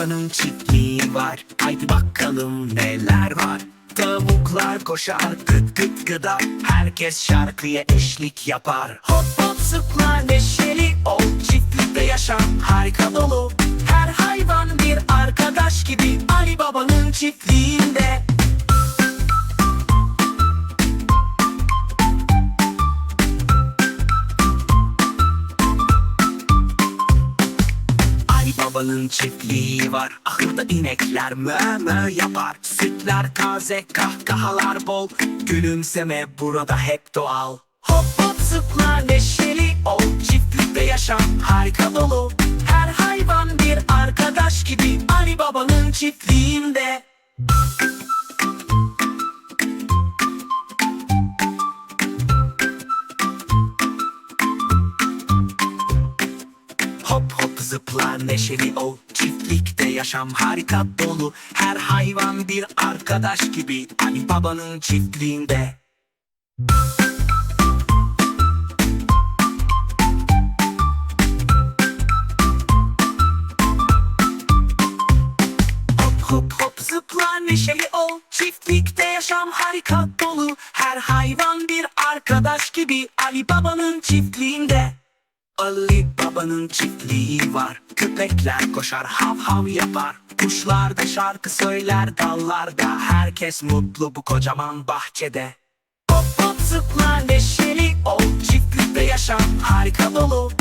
Baba'nın çiftliği var. Haydi bakalım neler var. Tavuklar koşar gıt gıt gıda. Herkes şarkıya eşlik yapar. Hop hop zıpla neşeli ol Çiftlikte yaşam harika dolu. Her hayvan bir arkadaş gibi Ali Baba'nın çiftliğinde Baba'nın çiftliği var. Ahırda inekler mö mö yapar. Sütler taze kahkahalar bol. Gülümseme burada hep doğal. Hop hop zıpla neşeli ol. Çiftlikte yaşam harika dolu. Her hayvan bir arkadaş gibi. Ali Baba'nın çiftliğinde Hop hop zıpla neşeli ol. Çiftlikte yaşam harika dolu. Her hayvan bir arkadaş gibi. Ali Baba'nın çiftliğinde. Hop hop zıpla neşeli ol. Çiftlikte yaşam harika dolu. Her hayvan bir arkadaş gibi. Ali Baba'nın çiftliğinde. Ali Baba'nın çiftliği var. Köpekler koşar hav hav yapar. Kuşlar da şarkı söyler dallarda. Herkes mutlu bu kocaman bahçede. Hop hop zıpla neşeli ol. Çiftlikte yaşam harika dolu